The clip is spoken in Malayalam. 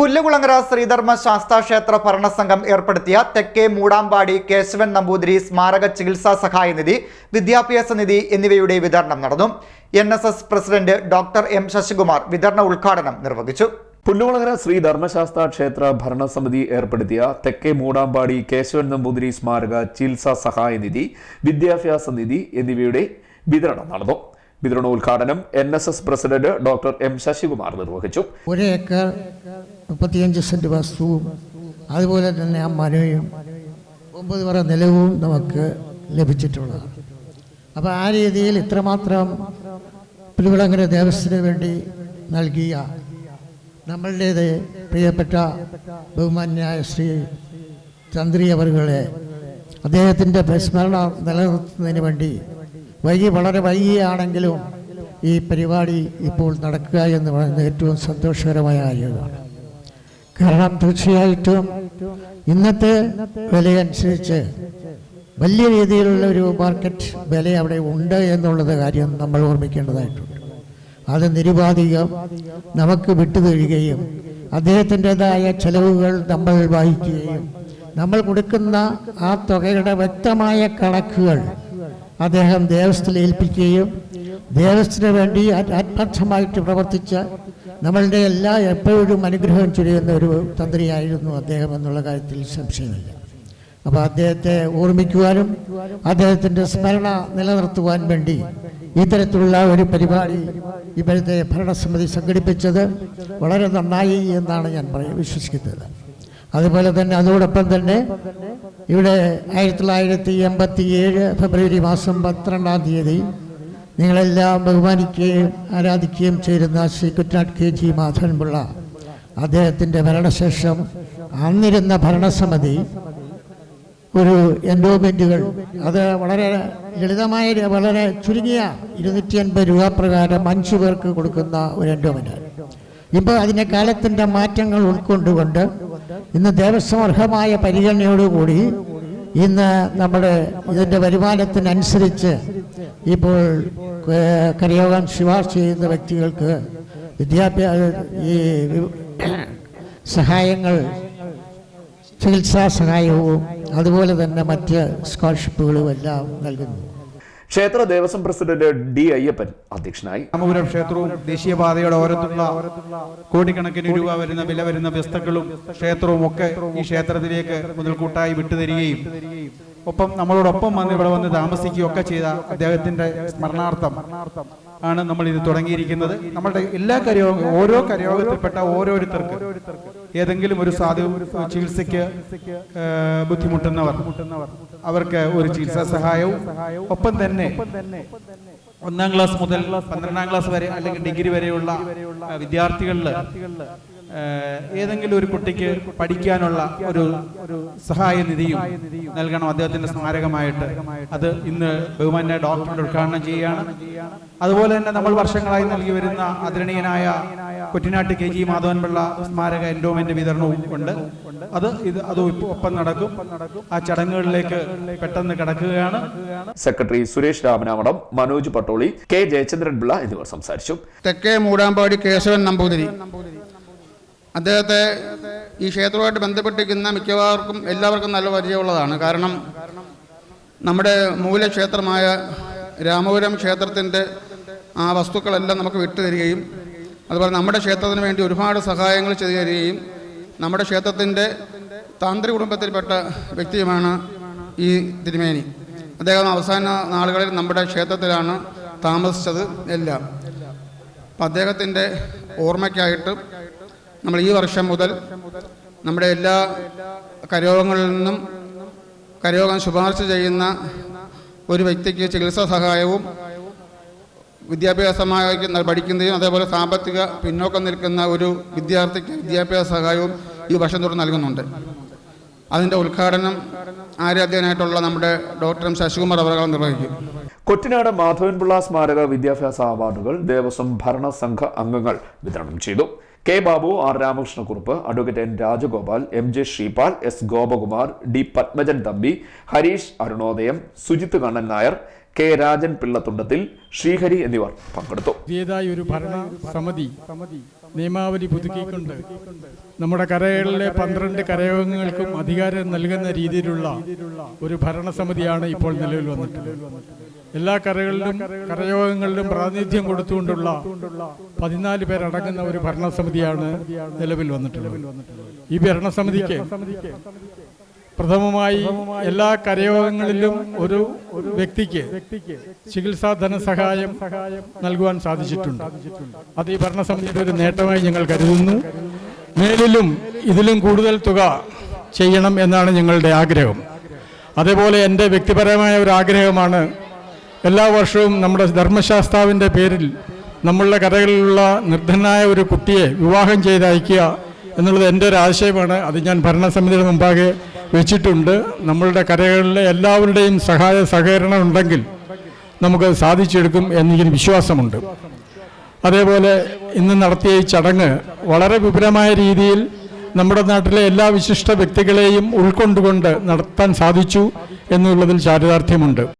പുല്ലുകുളങ്ങര ശ്രീധർമ്മ ശാസ്താ ക്ഷേത്ര ഭരണസംഘം ഏർപ്പെടുത്തിയ തെക്കേ മൂടാമ്പാടി കേശവൻ നമ്പൂതിരി സ്മാരക ചികിത്സാ സഹായ നിധി വിദ്യാഭ്യാസ നിധി എന്നിവയുടെ വിതരണം നടന്നു. N president doctor M Sasikumar വിതരണ ഉദ്ഘാടനം നിർവഹിച്ചു. പുല്ലുകുളങ്ങര ശ്രീ ധർമ്മശാസ്ത്ര ക്ഷേത്ര ഭരണസമിതി ഏർപ്പെടുത്തിയ തെക്കേ മൂടാമ്പാടി കേശവൻ നമ്പൂതിരി സ്മാരക ചികിത്സാ സഹായ നിധി വിദ്യാഭ്യാസ നിധി എന്നിവയുടെ വിതരണം നടന്നു. വിതരണോദ്ഘാടനം N S S president doctor M Sasikumar നിർവഹിച്ചു. ഒരു ഏക്കർ മുപ്പത്തിയഞ്ച് സെന്റ് വസ്തുവും അതുപോലെ തന്നെ ആ മരയും ഒമ്പത് പറ നിലവും നമുക്ക് ലഭിച്ചിട്ടുള്ളതാണ്. അപ്പോൾ ആ രീതിയിൽ ഇത്രമാത്രം പുലിവിളങ്ങര ദേവസ്ഥന് വേണ്ടി നൽകിയ നമ്മളുടേത് പ്രിയപ്പെട്ട ബഹുമാന്യായ ശ്രീ ചന്ദ്രി അവറുകളെ അദ്ദേഹത്തിന്റെ സ്മരണ നിലനിർത്തുന്നതിന് വേണ്ടി വൈകി വളരെ വൈകിയാണെങ്കിലും ഈ പരിപാടി ഇപ്പോൾ നടക്കുക എന്ന് പറയുന്നത് ഏറ്റവും സന്തോഷകരമായ കാര്യമാണ്. കാരണം തീർച്ചയായിട്ടും ഇന്നത്തെ വിലയനുസരിച്ച് വലിയ രീതിയിലുള്ള ഒരു മാർക്കറ്റ് വില അവിടെ ഉണ്ട് എന്നുള്ളത് കാര്യം നമ്മൾ ഓർമ്മിക്കേണ്ടതായിട്ടുണ്ട്. അത് നിരുപാധികം നമുക്ക് വിട്ടുതരികയും അദ്ദേഹത്തിന്റെതായ ചെലവുകൾ നമ്മൾ വഹിക്കുകയും നമ്മൾ കൊടുക്കുന്ന ആ തുകയുടെ വ്യക്തമായ കണക്കുകൾ അദ്ദേഹം ദേവസ്ഥയിൽ ഏൽപ്പിക്കുകയും ദേവസ്ഥന് വേണ്ടി ആത്മാർത്ഥമായിട്ട് പ്രവർത്തിച്ച നമ്മളുടെ എല്ലാ എപ്പോഴും അനുഗ്രഹം ചൊരിയുന്ന ഒരു തന്ത്രിയായിരുന്നു അദ്ദേഹം എന്നുള്ള കാര്യത്തിൽ സംശയമില്ല. അപ്പോൾ അദ്ദേഹത്തെ ഓർമ്മിക്കുവാനും അദ്ദേഹത്തിന്റെ സ്മരണ നിലനിർത്തുവാൻ വേണ്ടി ഇത്തരത്തിലുള്ള ഒരു പരിപാടി ഇപ്പോഴത്തെ ഭരണസമിതി സംഘടിപ്പിച്ചത് വളരെ നന്നായി എന്നാണ് ഞാൻ വിശ്വസിക്കുന്നത്. അതുപോലെ തന്നെ അതോടൊപ്പം തന്നെ ഇവിടെ ആയിരത്തി തൊള്ളായിരത്തി എൺപത്തി ഏഴ് ഫെബ്രുവരി മാസം പന്ത്രണ്ടാം തീയതി നിങ്ങളെല്ലാം ബഹുമാനിക്കുകയും ആരാധിക്കുകയും ചേരുന്ന ശ്രീ കുറ്റനാട് കെ ജി മാധവൻപിള്ള അദ്ദേഹത്തിന്റെ ഭരണശേഷം അന്നിരുന്ന ഭരണസമിതി ഒരു എൻഡോമെന്റുകൾ അത് വളരെ ലളിതമായ വളരെ ചുരുങ്ങിയ ഇരുന്നൂറ്റി അൻപത് രൂപ പ്രകാരം അഞ്ചു പേർക്ക് കൊടുക്കുന്ന ഒരു എൻഡോമെന്റ് ഇപ്പോൾ അതിന്റെ കാലത്തിന്റെ മാറ്റങ്ങൾ ഉൾക്കൊണ്ടുകൊണ്ട് ഇന്ന് ദേവസ്വം അർഹമായ പരിഗണനയോടുകൂടി ഇന്ന് നമ്മുടെ ഇതിന്റെ വരുമാനത്തിനനുസരിച്ച് ഇപ്പോൾ കരയോഗം ശുപാർശ ചെയ്യുന്ന വ്യക്തികൾക്ക് വിദ്യാഭ്യാസ ഈ സഹായങ്ങൾ ചികിത്സാ സഹായവും അതുപോലെ തന്നെ മറ്റ് സ്കോളർഷിപ്പുകളും എല്ലാം നൽകുന്നു. ക്ഷേത്ര ദേവസ്വം പ്രസിഡന്റ് ഡി അയ്യപ്പൻ അധ്യക്ഷനായി. രാമപുരം ക്ഷേത്രവും ദേശീയപാതയുടെ ഓരത്തുള്ള കോടിക്കണക്കിന് രൂപ വരുന്ന വില വരുന്ന വസ്തുക്കളും ക്ഷേത്രവും ഒക്കെ ഈ ക്ഷേത്രത്തിലേക്ക് മുതൽക്കൂട്ടായി വിട്ടുതരികയും ഒപ്പം നമ്മളോടൊപ്പം വന്ന് ഇവിടെ വന്ന് താമസിക്കുകയും ഒക്കെ ചെയ്ത അദ്ദേഹത്തിന്റെ സ്മരണാർത്ഥം ആണ് നമ്മൾ ഇത് തുടങ്ങിയിരിക്കുന്നത്. നമ്മളുടെ എല്ലാ കരയോഗ ഓരോ കരയോഗത്തിൽപ്പെട്ട ഓരോരുത്തർക്ക് ഏതെങ്കിലും ഒരു സാധു ചികിത്സയ്ക്ക് ബുദ്ധിമുട്ടുന്നവർ അവർക്ക് ഒരു ചികിത്സാ സഹായവും. ഒപ്പം തന്നെ ഒന്നാം ക്ലാസ് മുതൽ പന്ത്രണ്ടാം ക്ലാസ് വരെ അല്ലെങ്കിൽ ഡിഗ്രി വരെയുള്ള വിദ്യാർത്ഥികളിൽ ഏതെങ്കിലും ഒരു കുട്ടിക്ക് പഠിക്കാനുള്ള ഒരു ഒരു സഹായ നിധിയും നൽകണം അദ്ദേഹത്തിന്റെ സ്മാരകമായിട്ട്. അത് ഇന്ന് ബഹുമാന്യ ഡോക്ടറുടെ ഉദ്ഘാടനം ചെയ്യുകയാണ്. അതുപോലെ തന്നെ നമ്മൾ വർഷങ്ങളായി നൽകി വരുന്ന ആദരണീയനായ കുറ്റിനാട്ട് കെ ജി മാധവൻപിള്ള സ്മാരക എൻഡോമെന്റ് വിതരണവും ഉണ്ട്. അത് ഇത് അത് ഒപ്പം നടക്കും. ആ ചടങ്ങുകളിലേക്ക് പെട്ടെന്ന് കടക്കുകയാണ്. സെക്രട്ടറി സുരേഷ് രാമനാമടം മനോജ് പട്ടോളി കെ ജയചന്ദ്രൻ പിള്ള എന്നിവർ സംസാരിച്ചു. തെക്കേ മൂടാമ്പാടി കേശവൻ നമ്പൂതിരി. അദ്ദേഹത്തെ ഈ ക്ഷേത്രവുമായിട്ട് ബന്ധപ്പെട്ടിരിക്കുന്ന മിക്കവാർക്കും എല്ലാവർക്കും നല്ല പരിചയമുള്ളതാണ്. കാരണം നമ്മുടെ മൂലക്ഷേത്രമായ രാമപുരം ക്ഷേത്രത്തിന്റെ ആ വസ്തുക്കളെല്ലാം നമുക്ക് വിട്ടു തരികയും അതുപോലെ നമ്മുടെ ക്ഷേത്രത്തിന് വേണ്ടി ഒരുപാട് സഹായങ്ങൾ ചെയ്തു തരികയും നമ്മുടെ ക്ഷേത്രത്തിന്റെ താന്ത്രിക കുടുംബത്തിൽപ്പെട്ട വ്യക്തിയുമാണ് ഈ തിരുമേനി. അദ്ദേഹം അവസാന നാളുകളിൽ നമ്മുടെ ക്ഷേത്രത്തിലാണ് താമസിച്ചത് എല്ലാം. അപ്പം അദ്ദേഹത്തിന്റെ ഓർമ്മയ്ക്കായിട്ട് നമ്മൾ ഈ വർഷം മുതൽ നമ്മുടെ എല്ലാ കരയോഗങ്ങളിൽ നിന്നും കരയോഗം ശുപാർശ ചെയ്യുന്ന ഒരു വ്യക്തിക്ക് ചികിത്സാ സഹായവും വിദ്യാഭ്യാസമായി പഠിക്കുന്നതും അതേപോലെ സാമ്പത്തിക പിന്നോക്കം നിൽക്കുന്ന ഒരു വിദ്യാർത്ഥിക്ക് വിദ്യാഭ്യാസ സഹായവും ഈ വർഷം തോറും നൽകുന്നുണ്ട്. അതിന്റെ ഉദ്ഘാടനം ആരാധ്യനായിട്ടുള്ള നമ്മുടെ ഡോക്ടർ എം ശശികുമാർ അവർ നിർവഹിക്കും. കൊറ്റിനാട് മാധവൻപിള്ള സ്മാരക വിദ്യാഭ്യാസ അവാർഡുകൾ ദേവസ്വം ഭരണസംഘ അംഗങ്ങൾ വിതരണം ചെയ്തു. K Babu R Ramakrishna Kurup advocate N Rajagopal M J Sreepal S Gopakumar D Padmajan Thampi Harish Arunodayam Sujith Kannan Nair K Rajan Pillathundathil Sreehari എന്നിവർ പങ്കെടുത്തു. ഒരു ഭരണ സമിതി നിയമാവലി പുതുക്കിക്കൊണ്ട് നമ്മുടെ കരകളിലെ പന്ത്രണ്ട് കരയോഗങ്ങൾക്കും അധികാരം നൽകുന്ന രീതിയിലുള്ള ഒരു ഭരണസമിതിയാണ് ഇപ്പോൾ നിലവിൽ വന്നിട്ടുള്ളത്. എല്ലാ കരകളിലും കരയോഗങ്ങളിലും പ്രാതിനിധ്യം കൊടുത്തുകൊണ്ടുള്ള പതിനാല് പേരടങ്ങുന്ന ഒരു ഭരണസമിതിയാണ് നിലവിൽ വന്നിട്ടുള്ളത്. ഈ ഭരണസമിതിക്ക് പ്രഥമമായി എല്ലാ കരയോഗങ്ങളിലും ഒരു വ്യക്തിക്ക് ചികിത്സാ ധനസഹായം നൽകുവാൻ സാധിച്ചിട്ടുണ്ട്. അത് ഈ ഭരണസമിതിയുടെ ഒരു നേട്ടമായി ഞങ്ങൾ കരുതുന്നു. മേലിലും ഇതിലും കൂടുതൽ തുക ചെയ്യണം എന്നാണ് ഞങ്ങളുടെ ആഗ്രഹം. അതേപോലെ എന്റെ വ്യക്തിപരമായ ഒരു ആഗ്രഹമാണ് എല്ലാ വർഷവും നമ്മുടെ ധർമ്മശാസ്താവിന്റെ പേരിൽ നമ്മളുടെ കരകളിലുള്ള നിർദ്ധനായ ഒരു കുട്ടിയെ വിവാഹം ചെയ്തയക്കുക എന്നുള്ളത് എന്റെ ഒരു ആശയമാണ്. അത് ഞാൻ ഭരണസമിതിയുടെ മുമ്പാകെ വെച്ചിട്ടുണ്ട്. നമ്മളുടെ കരകളിലെ എല്ലാവരുടെയും സഹായ സഹകരണം ഉണ്ടെങ്കിൽ നമുക്ക് സാധിച്ചെടുക്കും എന്നെനിക്ക് വിശ്വാസമുണ്ട്. അതേപോലെ ഇന്ന് നടത്തിയ ഈ ചടങ്ങ് വളരെ വിപുലമായ രീതിയിൽ നമ്മുടെ നാട്ടിലെ എല്ലാ വിശിഷ്ട വ്യക്തികളെയും ഉൾക്കൊണ്ടുകൊണ്ട് നടത്താൻ സാധിച്ചു എന്നുള്ളതിൽ ചാരിതാർത്ഥ്യമുണ്ട്